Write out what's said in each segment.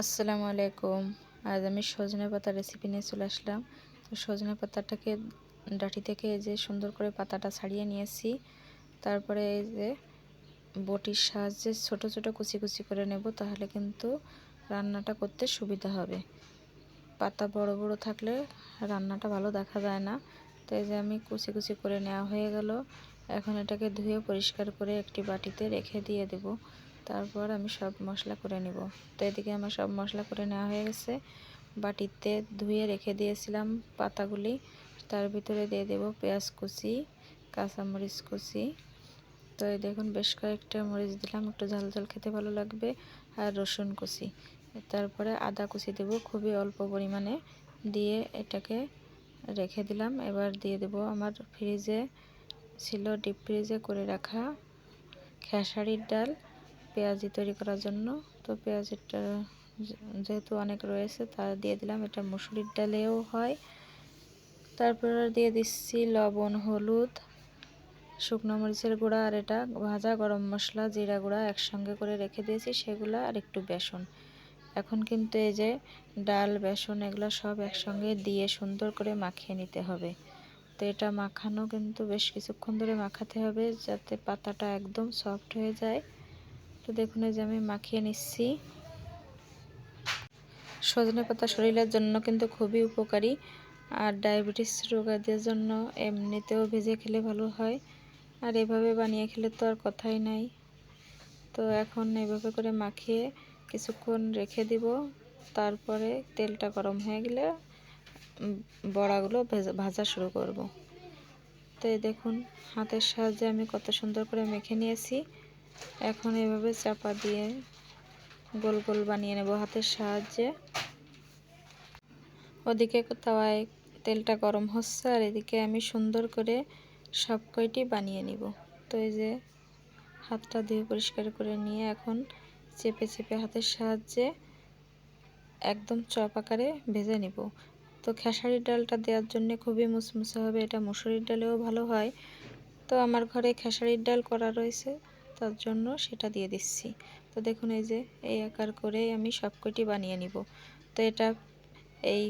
আসসালামু আলাইকুম। আজ আমি সজনে পাতা রেসিপি নিয়ে চলে আসলাম। তো সজনে পাতাটাকে ডাঁটি থেকে এই যে সুন্দর করে পাতাটা ছাড়িয়ে নিয়েছি। তারপরে এই যে বটির সাহায্যে ছোট ছোট, কুচি কুচি করে নেব, তাহলে কিন্তু রান্নাটা করতে সুবিধা হবে। পাতা বড় বড় থাকলে রান্নাটা ভালো দেখা যায় না। তো এই যে আমি কুচি কুচি করে নেওয়া হয়ে গেল। এখন এটাকে ধুয়ে পরিষ্কার করে একটি বাটিতে রেখে দিয়ে দেব। তারপর আমি সব মশলা করে নিব। তো এদিকে আমার সব মশলা করে নেওয়া হয়ে গেছে। বাটিতে ধুয়ে রেখে দিয়েছিলাম পাতাগুলি। তার ভিতরে দিয়ে দেব পেঁয়াজ কুচি, কাঁচামরিচ কুচি। তো এই দেখুন, বেশ কয়েকটা মরিচ দিলাম, একটু ঝাল ঝাল খেতে ভালো লাগবে। আর রসুন কুচি। তারপরে আদা কুচি দেব খুবই অল্প পরিমাণে। দিয়ে এটাকে রেখে দিলাম। এবার দিয়ে দেব আমার ফ্রিজে, ছিল ডিপ ফ্রিজে করে রাখা খেসারির ডাল। পেঁয়াজি তৈরি করার জন্য। তো পেঁয়াজিটা যেহেতু অনেক রয়েছে, তা দিয়ে দিলাম। এটা মুসুরির ডালেও হয়। তারপর দিয়ে দিচ্ছি লবণ, হলুদ, শুকনো মরিচের গুঁড়া আর এটা ভাজা গরম মশলা, জিরা গুঁড়া একসঙ্গে করে রেখে দিয়েছি, সেগুলো আর একটু বেসন। এখন কিন্তু এই যে ডাল, বেসন এগুলো সব একসঙ্গে দিয়ে সুন্দর করে মাখিয়ে নিতে হবে। তো এটা মাখানো কিন্তু বেশ কিছুক্ষণ ধরে মাখাতে হবে, যাতে পাতাটা একদম সফট হয়ে যায়। তো দেখুন, এই যে আমি মাখিয়ে নিচ্ছি। সজনে পাতা শরীরের জন্য কিন্তু খুবই উপকারী। আর ডায়াবেটিস রোগীদের জন্য এমনিতেও ভেজে খেলে ভালো হয়। আর এভাবে বানিয়ে খেলে তো আর কথাই নাই। তো এখন এভাবে করে মাখিয়ে কিছুক্ষণ রেখে দিব। তারপরে তেলটা গরম হয়ে গেলে বড়াগুলো ভেজা, ভাজা শুরু করব। তো দেখুন, হাতের সাহায্যে আমি কত সুন্দর করে মেখে নিয়েছি। এখন এভাবে চাপা দিয়ে গোল গোল বানিয়ে নেব হাতের সাহায্যে। ওদিকে তাওয়ায় তেলটা গরম হচ্ছে আর এদিকে আমি সুন্দর করে সব কয়টি বানিয়ে নিব। তো এই যে হাতটা ধুয়ে পরিষ্কার করে নিয়ে এখন চেপে চেপে হাতের সাহায্যে একদম চপ আকারে ভেজে নিব। তো খেসারির ডালটা দেওয়ার জন্য খুবই মুসমুসে হবে, এটা মুসুরির ডালেও ভালো হয়। তো আমার ঘরে খেসারির ডাল করা রয়েছে। তার জন্য সেটা দিয়ে দিচ্ছি। তো দেখুন, এই যে, এই আকার করে আমি সব কটি বানিয়ে নিব। তো এটা এই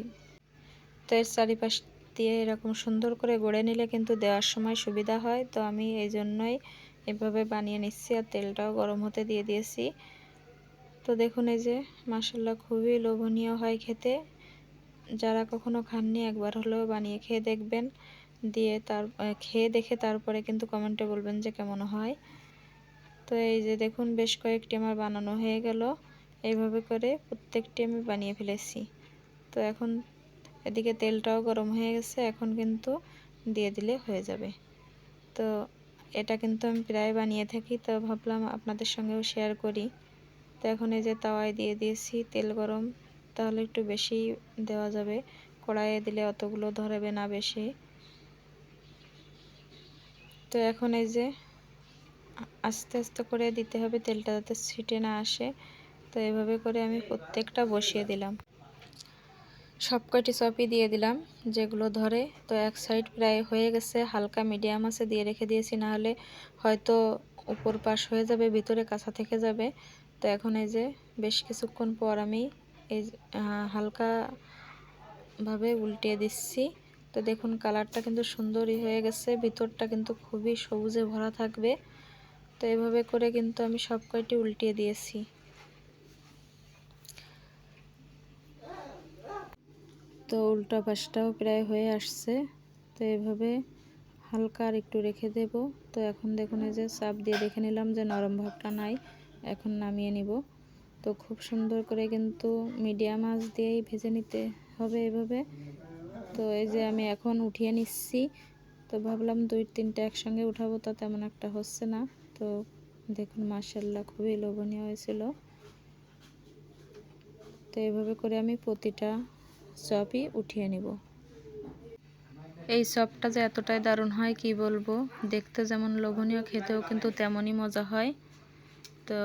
তো এর চারিপাশ দিয়ে এরকম সুন্দর করে গড়ে নিলে কিন্তু দেওয়ার সময় সুবিধা হয়। তো আমি এই জন্যই এভাবে বানিয়ে নিচ্ছি আর তেলটাও গরম হতে দিয়ে দিয়েছি। তো দেখুন, এই যে মাসাল্লাহ খুবই লোভনীয় হয় খেতে। যারা কখনো খাননি, একবার হলেও বানিয়ে খেয়ে দেখবেন। দিয়ে তার, খেয়ে দেখে তারপরে কিন্তু কমেন্টে বলবেন যে কেমন হয়। তো এই যে দেখুন, বেশ কয়েকটি আমার বানানো হয়ে গেল। এইভাবে করে প্রত্যেকটি আমি বানিয়ে ফেলেছি। তো এখন এদিকে তেলটাও গরম হয়ে গেছে, এখন কিন্তু দিয়ে দিলে হয়ে যাবে। তো এটা কিন্তু আমি প্রায় বানিয়ে থাকি, তো ভাবলাম আপনাদের সঙ্গেও শেয়ার করি। তো এখন এই যে তাওয়ায় দিয়ে দিয়েছি, তেল গরম, তাহলে একটু বেশি দেওয়া যাবে। কড়াইয়ে দিলে অতগুলো ধরবে না বেশি। তো এখন এই যে আস্তে আস্তে করে দিতে হবে তেলটা যাতে ছিটে না আসে। তো এভাবে করে আমি প্রত্যেকটা বসিয়ে দিলাম। সব কয়টি চপই দিয়ে দিলাম, যেগুলো ধরে। তো এক সাইড প্রায় হয়ে গেছে, হালকা মিডিয়াম আছে দিয়ে রেখে দিয়েছি নাহলে হয়তো উপর পাশ হয়ে যাবে, ভিতরে কাঁচা থেকে যাবে। তো এখন এই যে বেশ কিছুক্ষণ পর আমি এই হালকাভাবে উল্টিয়ে দিচ্ছি। তো দেখুন, কালারটা কিন্তু সুন্দরই হয়ে গেছে, ভিতরটা কিন্তু খুবই সবুজে ভরা থাকবে। তো এভাবে করে কিন্তু আমি সব কয়টি উল্টিয়ে দিয়েছি। তো উল্টা পাশটাও প্রায় হয়ে আসছে। তো এভাবে হালকা আর একটু রেখে দেব। তো এখন দেখুন এই যে চাপ দিয়ে দেখে নিলাম যে নরম ভাবটা নাই, এখন নামিয়ে নিব। তো খুব সুন্দর করে কিন্তু মিডিয়াম আঁচ দিয়েই ভেজে নিতে হবে এভাবে। তো এই যে আমি এখন উঠিয়ে নিচ্ছি। তো ভাবলাম দুই তিনটা একসঙ্গে উঠাবো, তা তেমন একটা হচ্ছে না। তো দেখুন মার্শাল্লাহ খুবই লোভনীয় হয়েছিল। তো এভাবে করে আমি প্রতিটা চপই উঠিয়ে নিব। এই চপটা যে এতটাই দারুণ হয়, কি বলব? দেখতে যেমন লোভনীয়, খেতেও কিন্তু তেমনই মজা হয়। তো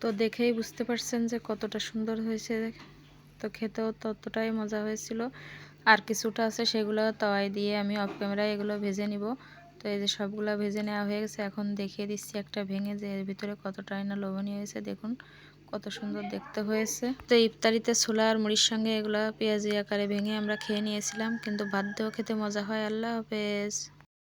তো দেখেই বুঝতে পারছেন যে কতটা সুন্দর হয়েছে। তো খেতেও ততটাই মজা হয়েছিল। আর কিছুটা আছে, সেগুলো তাওয়াই দিয়ে আমি অফ ক্যামেরায় এগুলো ভেজে নিব। তো এই যে সবগুলো ভেজে নেওয়া হয়ে গেছে, এখন দেখিয়ে দিচ্ছি একটা ভেঙে যে এর ভিতরে কতটাই না লবণীয় হয়েছে। দেখুন, কত সুন্দর দেখতে হয়েছে। তো ইফতারিতে ছোলা আর মুড়ির সঙ্গে এগুলো পেঁয়াজি আকারে ভেঙে আমরা খেয়ে নিয়েছিলাম, কিন্তু দেওয়া খেতে মজা হয়। আল্লাহ হাফেজ।